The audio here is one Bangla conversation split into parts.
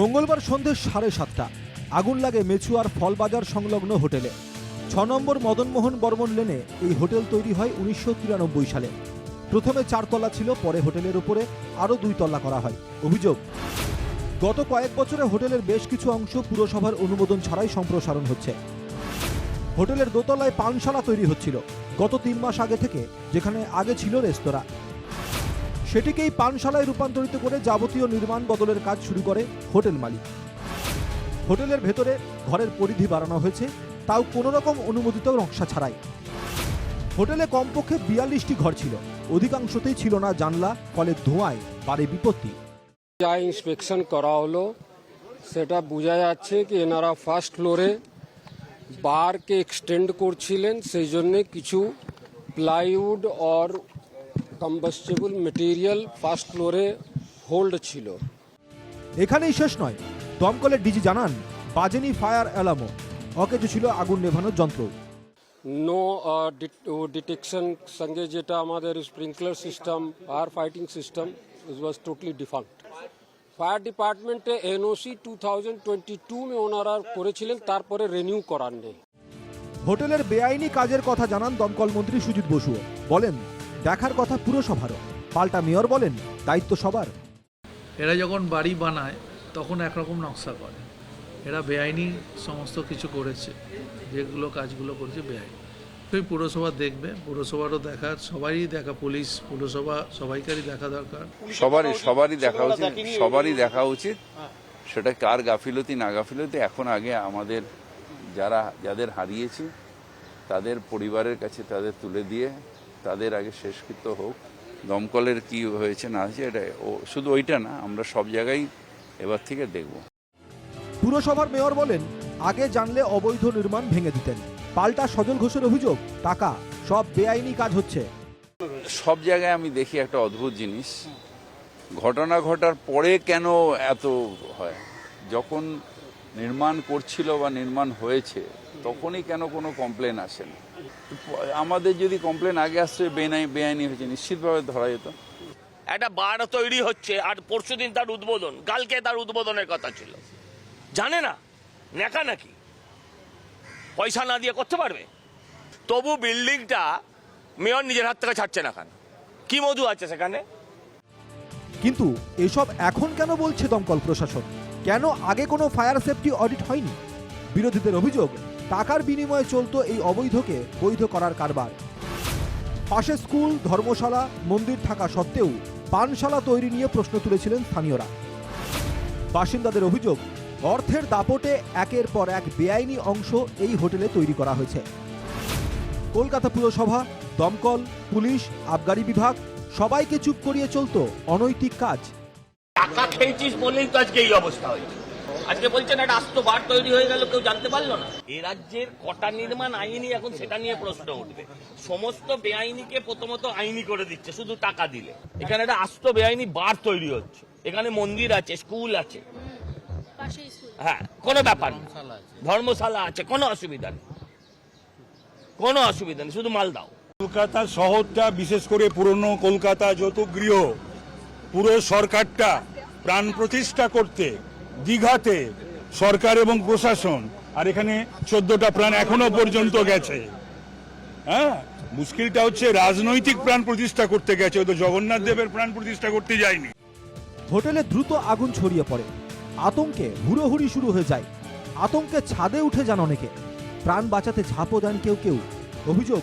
মঙ্গলবার সন্ধে সাড়ে সাতটা। আগুন লাগে মেচুয়ার ফলবাজার সংলগ্ন হোটেলে। ছ নম্বর মদনমোহন বর্মন লেনে এই হোটেল তৈরি হয় উনিশশো তিরানব্বই সালে। প্রথমে চারতলা ছিল, পরে হোটেলের উপরে আরও দুই তলা করা হয়। অভিযোগ, গত কয়েক বছরে হোটেলের বেশ কিছু অংশ পুরসভার অনুমোদন ছাড়াই সম্প্রসারণ হচ্ছে। হোটেলের দোতলায় পানশালা তৈরি হচ্ছিল। গত তিন মাস আগে থেকে, যেখানে আগে ছিল রেস্তোরাঁ। সেটিকেই পানশালায় রূপান্তরিত করে যাবতীয় নির্মাণ বদলের কাজ শুরু করে হোটেল মালিক। হোটেলের ভেতরে ঘরের পরিধি বাড়ানো হয়েছে, তাও কোনো রকম অনুমোদিত নকশা ছাড়াই। হোটেলে কমপক্ষে বিয়াল্লিশটি ঘর ছিল, অধিকাংশতেই ছিল না জানলা, ফলে ধোঁয়ায় বাড়ে বিপত্তি। যা ইন্সপেকশন করা হলো, সেটা বোঝা যাচ্ছে কি এনারা ফার্স্ট ফ্লোরে বারকে এক্সটেন্ড করছিলেন, সেই জন্যে কিছু plywood or combustible material first ফ্লোরে হোল্ড ছিল। এখানেই শেষ নয়। দমকলের ডিজি জানান বাজেনি ফায়ার অ্যালার্মও। অকেজো ছিল আগুন নেভানোর যন্ত্র। নো ডিটেকশন সঙ্গে যেটা আমাদের sprinkler system fire fighting system is was totally default fire ডিপার্টমেন্টে NOC two thousand twenty two May ওনারা করেছিলেন তারপরে রেনিউ করার নেই হোটেলের বেআইনি কাজের কথা জানান দমকল মন্ত্রী সুজিত বসু। বলেন দেখার কথা পুরসভারও পাল্টা মেয়র বলেন দায়িত্ব সবার। এরা যখন বাড়ি বানায় তখন একরকম নকশা করে। এরা বেআইনি সমস্ত কিছু করেছে যেগুলো কাজগুলো করেছে বেআইনি। তুই পুরসভা দেখবে পুরসভারও দেখার সবারই দেখা পুলিশ পুরসভা সবাইকারই দেখা দরকার। সবারই সবারই দেখা উচিত সবারই দেখা উচিত। সেটা কার গাফিলতি না গাফিলতি এখন আগে আমাদের যারা যাদের হারিয়েছি তাদের পরিবারের কাছে তাদের তুলে দিয়ে তাদের আগে শেষকৃত্য হোক দমকলের কি হয়েছে না হয়েছে এটা ও শুধু ওইটা না আমরা সব জায়গায় এবার থেকে দেখব। পুরসভার মেয়র বলেন আগে জানলে অবৈধ নির্মাণ ভেঙে দিতেন। পাল্টা সজল ঘোষের অভিযোগ টাকা সব বেআইনি কাজ হচ্ছে। সব জায়গায় আমি দেখি একটা অদ্ভুত জিনিস। ঘটনা ঘটার পরে কেন এত হয়? যখন নির্মাণ করছিল বা নির্মাণ হয়েছে তখনই কেন কোনো কমপ্লেন আসে না আমাদের যদি কমপ্লেন আগে আসছে বেআইনি বেআইনি হয়েছে নিশ্চিতভাবে ধরা যেত। একটা বার তৈরি হচ্ছে আর পরশুদিন তার উদ্বোধন কালকে তার উদ্বোধনের কথা ছিল। জানে না? নেকা নাকি? পয়সা না দিয়ে করতে পারবে? তবু বিল্ডিংটা মেয়র নিজের হাত থেকে ছাড়ছে না কেন? কি মধু আছে সেখানে? কিন্তু এসব এখন কেন বলছে দমকল প্রশাসন? কেন আগে কোনো ফায়ার সেফটি অডিট হয়নি? বিরোধীদের অভিযোগ, টাকার বিনিময়ে চলতো এই অবৈধকে বৈধ করার কারবার। পাশে স্কুল, ধর্মশালা, মন্দির থাকা সত্ত্বেও পানশালা তৈরি নিয়ে প্রশ্ন তুলেছিলেন স্থানীয়রা। বাসিন্দাদের অভিযোগ, অর্থের দাপটে একের পর এক বেআইনি অংশ এই হোটেলে তৈরি করা হয়েছে। কলকাতা পুরসভা, দমকল, পুলিশ, আবগারি বিভাগ সবাইকে চুপ করিয়ে চলত অনৈতিক কাজ। টাকা খেয়েছিস বলেই তো আজকে এই অবস্থা হয়েছে। আজকে বলছেন একটা আস্ত বার তৈরি হয়ে গেল কেউ জানতে পারল না? এ রাজ্যের কটা নির্মাণ আইনি এখন সেটা নিয়ে প্রশ্ন উঠবে। সমস্ত বেআইনিকে প্রথমত আইনি করে দিচ্ছে শুধু টাকা দিলে। এখানে একটা আস্ত বেআইনি বার তৈরি হচ্ছে। এখানে মন্দির আছে স্কুল আছে। হ্যাঁ কোনো ব্যাপার না। ধর্মশালা আছে কোনো অসুবিধা নেই। কোনো অসুবিধা নেই শুধু মাল দাও কলকাতা শহরটা বিশেষ করে পুরনো কলকাতা যত গৃহ পুরো সরকারটা প্রাণ প্রতিষ্ঠা করতে, দীঘাতে সরকার এবং প্রশাসন, আর এখানে চোদ্দটা প্রাণ এখনও পর্যন্ত গেছে। হ্যাঁ? মুশকিলটা হচ্ছে রাজনৈতিক প্রাণ প্রতিষ্ঠা করতে গেছে তো জগন্নাথ দেবের প্রাণ প্রতিষ্ঠা করতে যায়নি। হোটেলে দ্রুত আগুন ছড়িয়ে পড়ে। আতঙ্কে হুড়োহুড়ি শুরু হয়ে যায়। আতঙ্কে ছাদে উঠে যান অনেকে। প্রাণ বাঁচাতে ঝাঁপও দেন কেউ কেউ। অভিযোগ,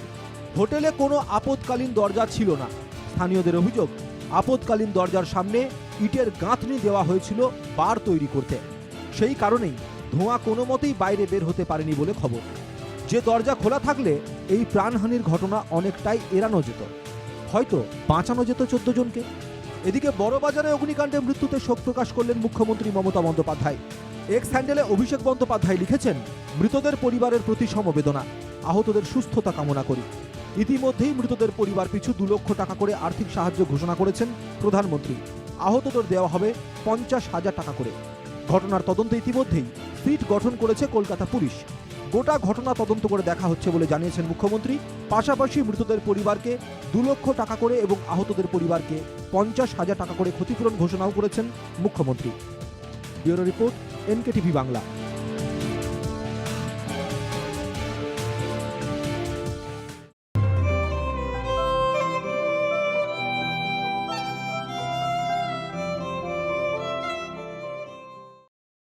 হোটেলে কোনো আপদকালীন দরজা ছিল না। স্থানীয়দের অভিযোগ আপৎকালীন দরজার সামনে ইটের গাঁথনি দেওয়া হয়েছিল বার তৈরি করতে। সেই কারণেই ধোঁয়া কোনো মতেই বাইরে বের হতে পারেনি বলে খবর। যে দরজা খোলা থাকলে এই প্রাণহানির ঘটনা অনেকটাই এড়ানো যেত। হয়তো বাঁচানো যেত চোদ্দ জনকে। এদিকে বড়বাজারে অগ্নিকাণ্ডে মৃত্যুতে শোক প্রকাশ করলেন মুখ্যমন্ত্রী মমতা বন্দ্যোপাধ্যায়। এক্স হ্যান্ডেলে অভিষেক বন্দ্যোপাধ্যায় লিখেছেন, মৃতদের পরিবারের প্রতি সমবেদনা, আহতদের সুস্থতা কামনা করি। ইতিমধ্যেই মৃতদের পরিবার পিছু দু লক্ষ টাকা করে আর্থিক সাহায্য ঘোষণা করেছেন প্রধানমন্ত্রী। আহতদের দেওয়া হবে পঞ্চাশ হাজার টাকা করে। ঘটনার তদন্তে ইতিমধ্যেই সিট গঠন করেছে কলকাতা পুলিশ। গোটা ঘটনা তদন্ত করে দেখা হচ্ছে বলে জানিয়েছেন মুখ্যমন্ত্রী। পাশাপাশি মৃতদের পরিবারকে দু লক্ষ টাকা করে এবং আহতদের পরিবারকে পঞ্চাশ হাজার টাকা করে ক্ষতিপূরণ ঘোষণাও করেছেন মুখ্যমন্ত্রী। Bureau report, NKTV Bangla.